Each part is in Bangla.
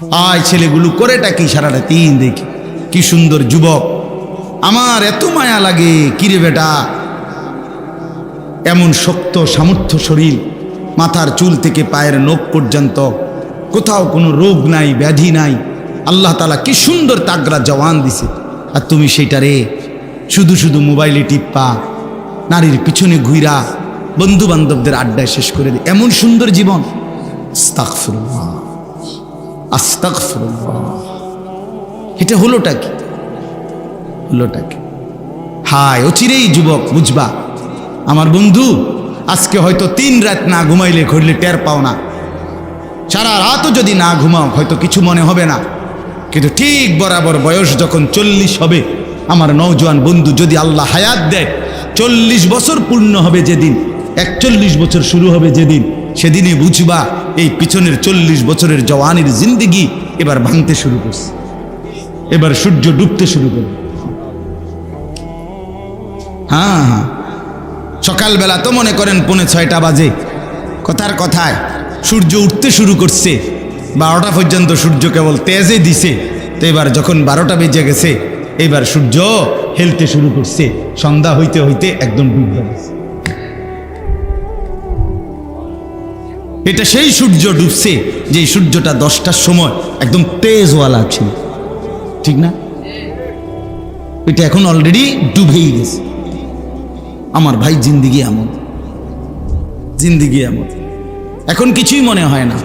আয় ছেলেগুলো করেটা কি সারাটা তিন দেখি। কি সুন্দর যুবক। আমার এত মায়া লাগে কিরে বেটা? এমন শক্ত সামর্থ্য শরীর, মাথার চুল থেকে পায়ের নখ পর্যন্ত। কোথাও কোনো রোগ নাই, ব্যাধি নাই। আল্লাহ তালা কি সুন্দর তাগরা জওয়ান দিছে। আর তুমি সেটারে শুধু শুধু মোবাইলে টিপ্পা, নারীর পিছনে ঘুইরা বন্ধু বান্ধবদের আড্ডায় শেষ করে দে। এমন সুন্দর জীবন। আস্তাগফিরুল্লাহ। আস্তাগফিরুল্লাহ। এটা হলোটা কি? হলোটা কি? হায়, অচিরেই যুবক, বুঝবা? আমার বন্ধু, আজকে হয়তো তিন রাত না ঘুমাইলে ঘুরলে টের পাও না। সারা রাতও যদি না ঘুমাও, হয়তো কিছু মনে হবে না। কিন্তু ঠিক বরাবর বয়স যখন চল্লিশ হবে, আমার নওজোয়ান বন্ধু যদি আল্লাহ হায়াত দেয়, চল্লিশ বছর পূর্ণ হবে যেদিন, একচল্লিশ বছর শুরু হবে যেদিন সেদিনই বুঝবা এই পিছনের চল্লিশ বছরের জওয়ানির জিন্দিগি এবার ভাঙতে শুরু করছে। এবার সূর্য ডুবতে শুরু করবে। হ্যাঁ হ্যাঁ। সকালবেলা তো মনে করেন পৌনে ছয়টা বাজে। কথার কথায় সূর্য উঠতে শুরু করছে। বারোটা পর্যন্ত সূর্য কেবল তেজে দিছে। তো এবার যখন বারোটা বেজে গেছে, এবার সূর্য হেলতে শুরু করছে। সন্ধ্যা হইতে হইতে একদম ডুববে গেছে। এটা সেই সূর্য ডুবছে যে সূর্যটা দশটার সময় একদম তেজওয়ালা ছিল। ঠিক না? এটা এখন অলরেডি ডুবেই গেছে। আমার ভাই জিন্দিগি এমন জিন্দিগি এমন এখন কিছুই মনে হয় না।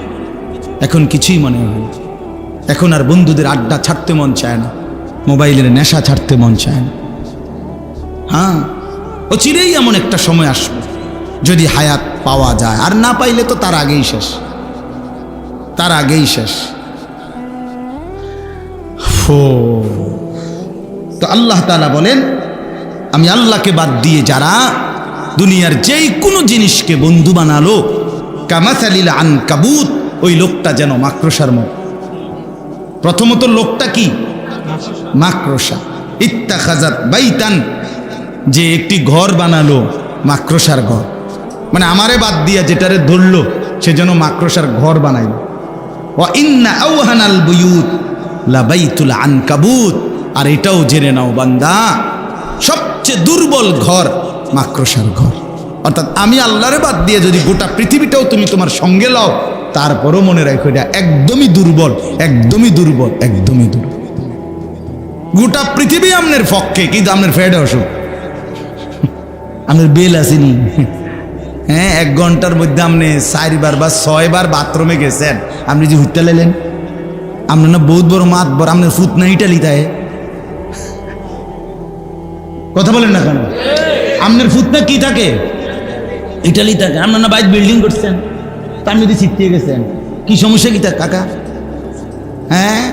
এখন কিছুই মনে হয় না। এখন আর বন্ধুদের আড্ডা ছাড়তে মন চায় না। মোবাইলের নেশা ছাড়তে মন চায় না। হ্যাঁ ও চিরেই এমন একটা সময় আসবে। যদি হায়াত পাওয়া যায়। আর না পাইলে তো তার আগেই শেষ। তার আগেই শেষ। তো আল্লাহ তালা বলেন, আমি আল্লাহকে বাদ দিয়ে যারা দুনিয়ার যেই কোনো জিনিসকে বন্ধু বানালো, কামাসালিল আন কাবুত ওই লোকটা যেন মাক্রসার মতো। প্রথমত লোকটা কি? মাক্রসা ইত্তা খাজাত বাইতান, যে একটি ঘর বানালো মাক্রসার ঘর। মানে আমারে বাদ দিয়া যেটারে ধরলো, সে যেন মাকড়সার ঘর বানাইল। ও আর এটাও জেনে নাও বান্দা, সবচেয়ে দুর্বল ঘর মাকড়সার ঘর। অর্থাৎ আমি আল্লাহরে বাদ দিয়ে যদি গোটা পৃথিবীটাও তুমি তোমার সঙ্গে লাও, তারপরও মনে রাখো এটা একদমই দুর্বল একদমই দুর্বল একদমই দুর্বল। গোটা পৃথিবী আমনের পক্ষে কিন্তু আমনের ফেডে অসুখ আপনার বেল আসেনি। হ্যাঁ এক ঘণ্টার মধ্যে আপনি চারবার বা ছয়বার বাথরুমে গেছেন। আপনি যে হুইতে লেলেন, আপনার না বহুত বড় মাত, বড় আপনার ফুট না ইটালি তাই কথা বলেন না কেন? আপনার ফুট না কি থাকে? ইটালি থাকে আপনার না বাইক বিল্ডিং করছেন? তার মধ্যে ছিটতে গেছেন, কি সমস্যা কি তার কাকা? হ্যাঁ?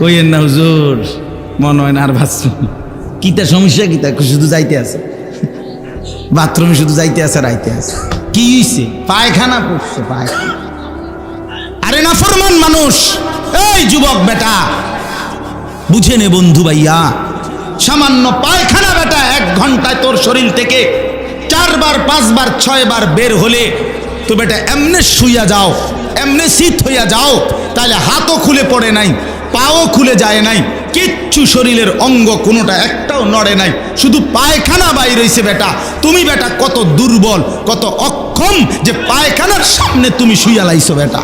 কইয়েন না হুজুর, মনে হয় না আর ভাবছুন কিতা সমস্যা কিতা শুধু যাইতে আছে। বাথরুমে শুধু যাইতে আছে, রাইতে আছে। কি হইছে? পায়খানা পড়ছে পায়খানা। আরে না ফরমান মানুষ! এই যুবক বেটা! বুঝে নে বন্ধু ভাইয়া, সামান্য পায়খানা বেটা এক ঘন্টায় তোর শরীর থেকে চারবার, পাঁচবার, ছয়বার বের হলে তো বেটা এমনে শুইয়া যাও, এমনে শীত হইয়া যাও তাহলে হাতও খুলে পড়ে নাই। পাও খুলে যায় নাই, কিচ্ছু শরীরের অঙ্গ কোনোটা একটাও নড়ে নাই, শুধু পায়খানা বাইর হইছে বেটা। তুমি বেটা কত দুর্বল, কত অক্ষম যে পায়খানার সামনে তুমি শুইয়া লাইছো বেটা।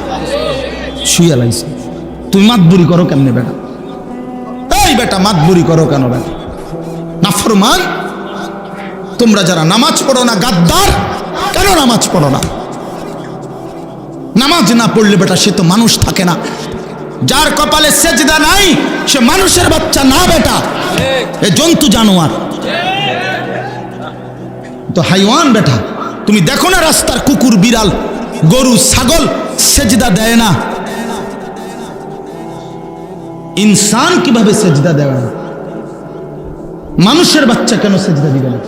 শুইয়া লাইছো। তুমি মাতবুরি করো কেমনে বেটা? এই বেটা, মাতবুরি করো কেন বেটা? নাফরমান তোমরা যারা নামাজ পড়ো না, গাদ্দার, কেন নামাজ পড়ো না? নামাজ না পড়লে বেটা সে তো মানুষ থাকে না। যার কপালে সেজদা নাই, সে মানুষের বাচ্চা না বেটা। এ জন্তু জানোয়ার। তো হাইওয়ান বেটা, তুমি দেখো না রাস্তার কুকুর, বিড়াল, গরু, ছাগল সেজদা দেয় না। ইনসান কীভাবে সেজদা দেয় না? মানুষের বাচ্চা কেন সেজদা দিবে না?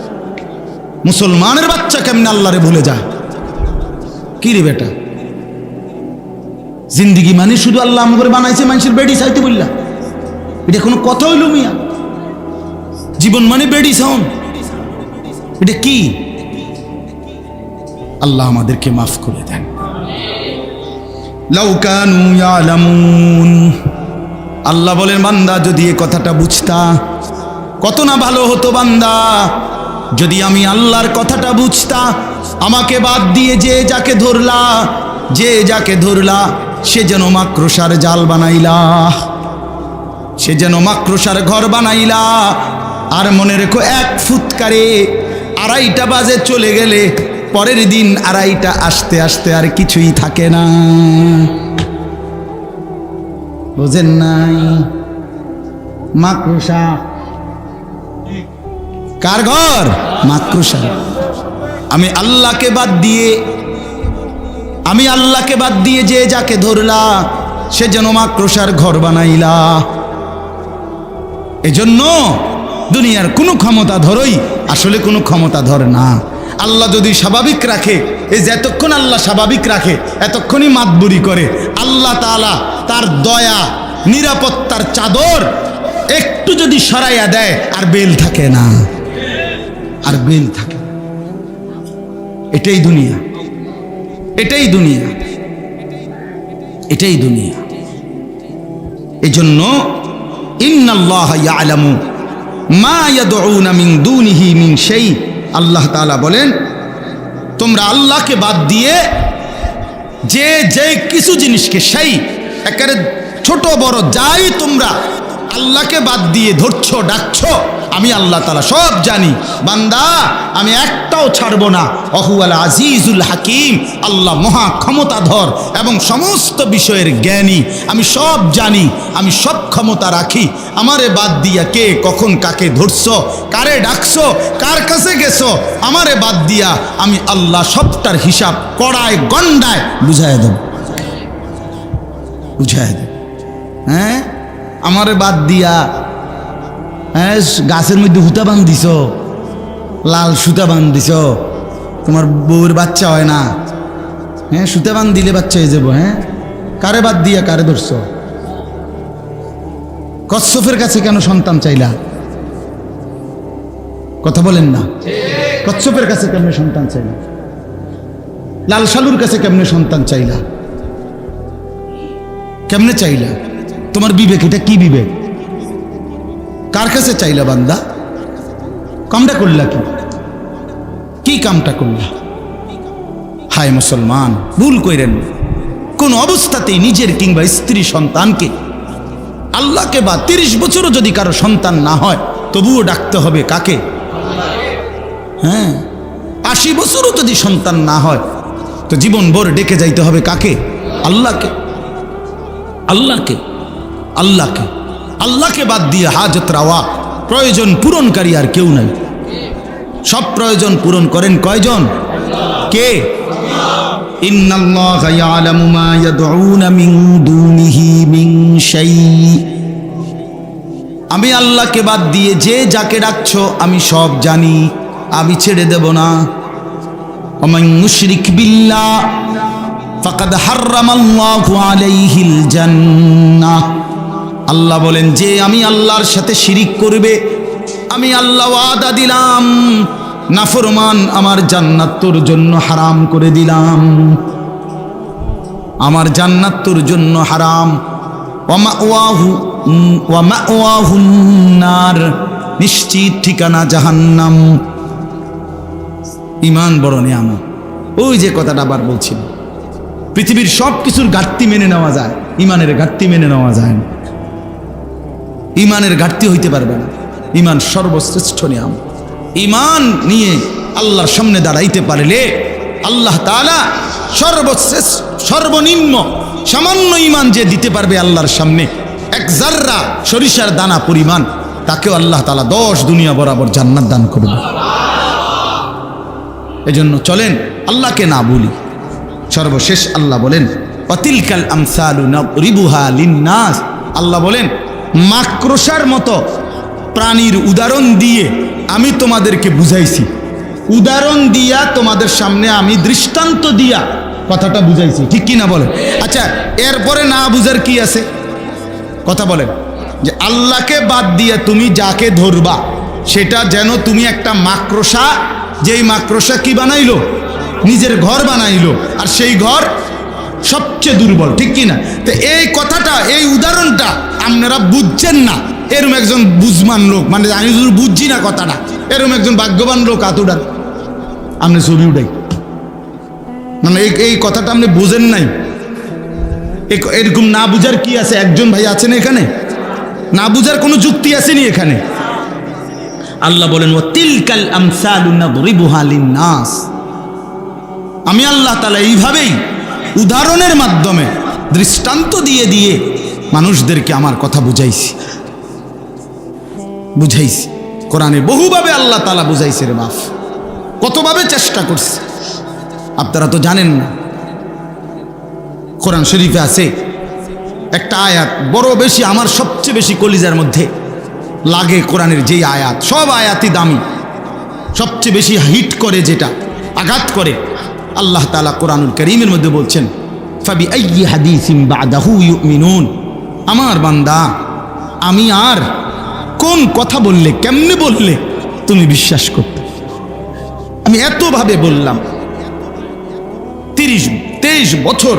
মুসলমানের বাচ্চা কেমনে আল্লাহরে ভুলে যায়? কি রে বেটা? জিন্দিগি মানে শুধু আল্লাহ করে বানাইছে, মানুষের বেডি চাইতে বললা। এটা কোনো কথা হইল মিয়া? জীবন মানে বেডি সাউন্ড এটা কি? আল্লাহ আমাদেরকে মাফ করে দেন। লাউকানু ইয়ালামুন। আল্লাহ বলেন, বান্দা, যদি এ কথাটা বুঝতা, কত না ভালো হতো বান্দা। যদি আমি আল্লাহর কথাটা বুঝতা, আমাকে বাদ দিয়ে যে যাকে ধরলা, যে যাকে ধরলা সে যেন মাক্রসার জাল বানাইলা। সে যেন মাক্রসার ঘর বানাইলা। আর মনে রেখো, এক ফুৎকারে আড়াইটা বাজে চলে গেলে পরের দিন আড়াইটা আসতে আসতে আর কিছুই থাকে না। বোঝেন নাই? মাকড়সা। কার ঘর? মাকড়সা। আমি আল্লাহকে বাদ দিয়ে আমি আল্লাহকে বাদ দিয়ে যে যাকে ধরলা, সে যেন মাকড়সার ঘর বানাইলা। এজন্য দুনিয়ার কোনো ক্ষমতা ধরই, আসলে কোনো ক্ষমতা ধর না। আল্লাহ যদি স্বাভাবিক রাখে, এই যে এতক্ষণ আল্লাহ স্বাভাবিক রাখে, এতক্ষণই মাতবুরি করে। আল্লাহ তাআলা তার দয়া, নিরাপত্তার চাদর একটু যদি সরাইয়া দেয়, আর বেল থাকে না। আর বেল থাকে এটাই দুনিয়া। এটাই দুনিয়া। এটাই দুনিয়া। মিন শাই। আল্লাহ তাআলা বলেন, তোমরা আল্লাহকে বাদ দিয়ে যে যে কিছু জিনিসকে সেই একেবারে ছোট বড় যাই তোমরা, আল্লাহকে বাদ দিয়ে ধরছো, ডাকছো আমি আল্লাহ তালা সব জানি। বান্দা, আমি একটাও ছাড়বো না। অহুয়াল আজিজুল হাকিম, আল্লাহ মহা ক্ষমতাধর এবং সমস্ত বিষয়ের জ্ঞানী। আমি সব জানি, আমি সব ক্ষমতা রাখি। আমারে বাদ দিয়া কে কখন কাকে ধরছ, কারে ডাকছো, কার কাছে গেছো, আমারে বাদ দিয়া আমি আল্লাহ সবটার হিসাব কড়ায় গন্ডায় বুঝাই দেব। বুঝাই দেব। হ্যাঁ? আমারে বাদ দিয়া হ্যাঁ গাছের মধ্যে হুতা বান দিছ লাল সুতা বান দিছ তোমার বউর বাচ্চা হয় না। হ্যাঁ সুতা বান দিলে বাচ্চা হয়ে যাব হ্যাঁ? কারে বাদ দিয়া কারে ধরছ? কচ্ছপের কাছে কেন সন্তান চাইলা? কথা বলেন না। কচ্ছপের কাছে কেমনে সন্তান চাইলা? লাল সালুর কাছে কেমনে সন্তান চাইলা? কেমনে চাইলা? তোমার বিবেক, এটা কি বিবেক? কার কাছে চাইলা বান্দা? কামটা করলা কি? কি কামটা করলা? হায় মুসলমান, ভুল কইরেন। কোন অবস্থাতেই নিজের কিংবা স্ত্রী সন্তানকে আল্লাহকে বা তিরিশ বছরও যদি কারও সন্তান না হয়, তবুও ডাকতে হবে কাকে? হ্যাঁ আশি বছরও যদি সন্তান না হয়, তো জীবন ভর ডেকে যাইতে হবে কাকে? আল্লাহকে। আল্লাহকে। আল্লাহকে। আল্লাহকে বাদ দিয়ে হাজত রাওয়া, প্রয়োজন পূরণকারী আর কেউ নাই। সব প্রয়োজন পূরণ করেন কয়জন? কে? আমি আল্লাহকে বাদ দিয়ে যে যাকে ডাকছ, আমি সব জানি, আমি ছেড়ে দেব না। মুশরিক বিল্লা ফাকাদ আল্লাহ বলেন যে আমি আল্লাহর সাথে শিরিক করবে আমি আল্লাহ ওয়াদা দিলাম। নাফরমান আমার জান্নাত তোর জন্য হারাম করে দিলাম। আমার জান্নাত তোর জন্য হারাম। ওয়ামাওয়াহু উম, ওয়ামাওয়াহুন নার নিশ্চিত ঠিকানা জাহান্নাম। ইমান বড় নিয়ামত। ওই যে কথাটা আবার বলছিল পৃথিবীর সব কিছুর ঘাটতি মেনে নেওয়া যায় ইমানের ঘাটতি মেনে নেওয়া যায় না। ইমানের ঘাটতি হইতে পারবে না। ইমান সর্বশ্রেষ্ঠ নিয়াম। ইমান নিয়ে আল্লাহর সামনে দাঁড়াইতে পারলে আল্লাহ তাআলা সর্বশ্রেষ্ঠ, সর্বনিম্ন, সামান্য ইমান যে দিতে পারবে আল্লাহর সামনে, এক জাররা সরিষার দানা পরিমাণ, তাকেও আল্লাহ তালা দশ দুনিয়া বরাবর জান্নাত দান করবে। এজন্য চলেন, আল্লাহকে না বলি। সর্বশেষ আল্লাহ বলেন অতিলকাল আমসালু রিবুহা লিন্নাস। আল্লাহ বলেন মাক্রসার মতো প্রাণীর উদাহরণ দিয়ে আমি তোমাদেরকে বুঝাইছি। উদাহরণ দিয়া তোমাদের সামনে আমি দৃষ্টান্ত দিয়া কথাটা বুঝাইছি। ঠিক কি না বলেন? আচ্ছা এরপরে না বুঝার কি আছে? কথা বলেন। যে আল্লাহকে বাদ দিয়ে তুমি যাকে ধরবা, সেটা যেন তুমি একটা মাক্রসা যেই মাক্রসা কি বানাইলো? নিজের ঘর বানাইলো। আর সেই ঘর সবচেয়ে দুর্বল, ঠিক কি না তো এই কথাটা, এই উদাহরণটা আপনারা বুঝছেন না। এরম একজন বুঝমান লোক মানে আমি শুধু বুঝছি না কথাটা। এরম একজন ভাগ্যবান লোক আতুডান আপনি ছবি উঠাই। মানে এই এই কথাটা আপনি বুঝেন নাই। এরকম না বুঝার কি আছে? একজন ভাই আছেন এখানে? না বুঝার কোনো যুক্তি আসেনি এখানে। আল্লাহ বলেন ও তিলকাল নাস আমি আল্লাহ তালা এইভাবেই উদাহরণের মাধ্যমে দৃষ্টান্ত দিয়ে দিয়ে মানুষদেরকে আমার কথা বুঝাইছি। বুঝাইছি। কোরআনে বহুভাবে আল্লাহ তালা বুঝাইছে রে বাপ। কতভাবে চেষ্টা করছে। আপনারা তো জানেন না। কোরআন শরীফে আছে একটা আয়াত, বড় বেশি, আমার সবচেয়ে বেশি কলিজার মধ্যে লাগে কোরআনের যেই আয়াত। সব আয়াতই দামি। সবচেয়ে বেশি হিট করে যেটা, আঘাত করে, আল্লাহ তালা কোরআনুল করিমের মধ্যে বলছেন, ফাবি আইয়ি হাদিসিম বাদাহু ইউমিনুন। আমার বান্দা, আমি আর কোন কথা বললে, কেমনে বললে তুমি বিশ্বাস করতে? আমি এতভাবে বললাম, তিরিশ, তেইশ বছর,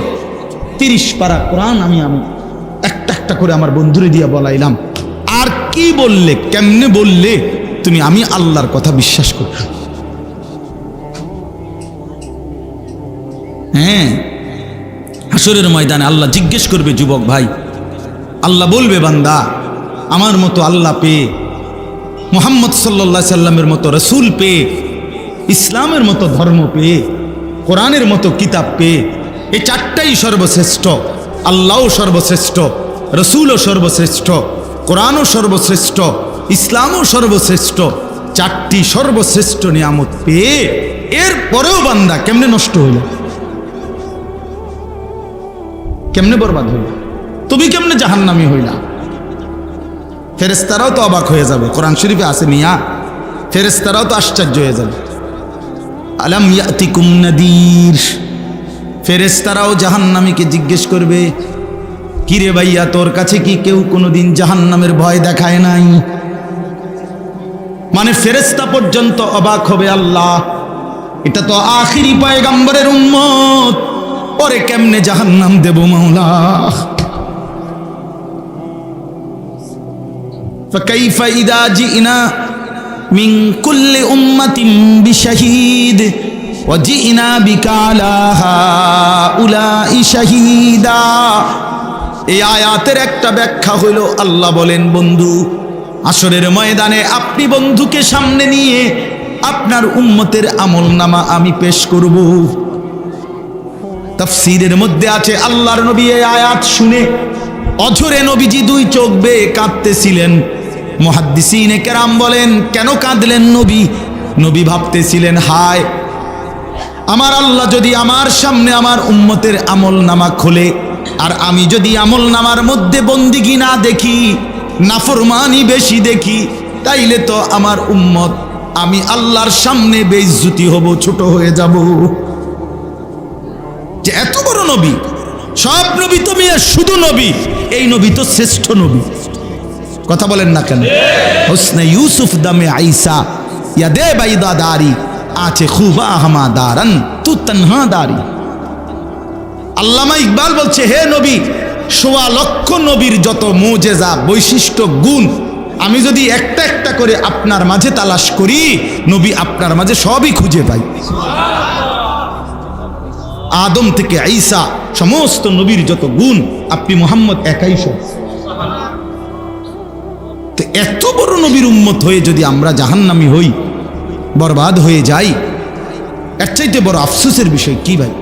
তিরিশ পারা কোরআন আমি আমি একটা একটা করে আমার বন্ধুরে দিয়ে বলাইলাম। আর কি বললে, কেমনে বললে তুমি আমি আল্লাহর কথা বিশ্বাস করতে হ্যাঁ হাসরের ময়দানে আল্লাহ জিজ্ঞেস করবে, যুবক ভাই আল্লাহ বলবে, বান্দা, আমার মতো আল্লাহ পেয়ে, মোহাম্মদ সাল্লা সাল্লামের মতো রসুল পেয়ে, ইসলামের মতো ধর্ম পেয়ে, কোরআনের মতো কিতাব পেয়ে, এই চারটাই সর্বশ্রেষ্ঠ, আল্লাহও সর্বশ্রেষ্ঠ, রসুলও সর্বশ্রেষ্ঠ, কোরআনও সর্বশ্রেষ্ঠ, ইসলামও সর্বশ্রেষ্ঠ, চারটি সর্বশ্রেষ্ঠ নিয়ামত পেয়ে এর পরেও বান্দা কেমনে নষ্ট হইল? কেমনে বরবাদ হইল? তুমি কেমনে জাহান্নামি হইলা? ফেরেস্তারাও তো অবাক হয়ে যাবে। কোরআন শরীফে আছে মিয়া। ফেরেস্তারাও তো আশ্চর্য হয়ে যাবে। আলাম ইয়াতিকুম নাদির। ফেরেস্তারাও জাহান্নামীকে জিজ্ঞেস করবে, কিরে ভাইয়া, তোর কাছে কি কেউ কোনোদিন জাহান্নামের ভয় দেখায় নাই? মানে ফেরেস্তা পর্যন্ত অবাক হবে আল্লাহ। এটা তো আখিরি পায়গাম্বরের উম্মত। পরে কেমনে জাহান্নাম দেব মাওলা? فكيف إذا جئنا من كل أمة بشهيد وجئنا بك على هؤلاء شهيدا এই আয়াতের একটা ব্যাখ্যা হইল আল্লাহ বলেন বন্ধু আসরের ময়দানে আপনি বন্ধুকে সামনে নিয়ে আপনার উম্মতের আমল নামা আমি পেশ করব তাফসীরের মধ্যে আছে আল্লাহর নবী এই আয়াত শুনে অঝরে নবীজি দুই চোখ বেয়ে কাঁদতেছিলেন মহাদ্দিসিনে কেরাম বলেন, কেন কাঁদলেন নবী? নবী ভাবতেছিলেন, হায়, আমার আল্লাহ যদি আমার সামনে আমার উম্মতের আমল নামা খোলে, আর আমি যদি আমল নামার মধ্যে বন্দিগি না দেখি, নাফরমানি বেশি দেখি, তাইলে তো আমার উম্মত, আমি আল্লাহর সামনে বেইজ্জুতি হব, ছোট হয়ে যাব। যে এত বড় নবী, সব নবী তো মিয়া শুধু নবী, এই নবী তো শ্রেষ্ঠ নবী। কথা বলেন না কেন? হোসনে ইউসুফ দামে আইসা ইয়া দে বাইদা দারি আছে খুবা হামা দারান, তু তনহা দারি। আল্লামা ইকবাল বলছে, হে নবী, সোয়া লক্ষ নবীর যত মোজেজা, বৈশিষ্ট্য, গুণ, আমি যদি একটা একটা করে আপনার মাঝে তালাশ করি, নবী আপনার মাঝে সবই খুঁজে পাই আদম থেকে আইসা, সমস্ত নবীর যত গুণ, আপনি মোহাম্মদ একাই সব। তো এত বড় নবীর উম্মত হয়ে যদি আমরা জাহান্নামি হই, বরবাদ হয়ে যাই, এর চাইতে বড় আফসোসের বিষয় কি ভাই?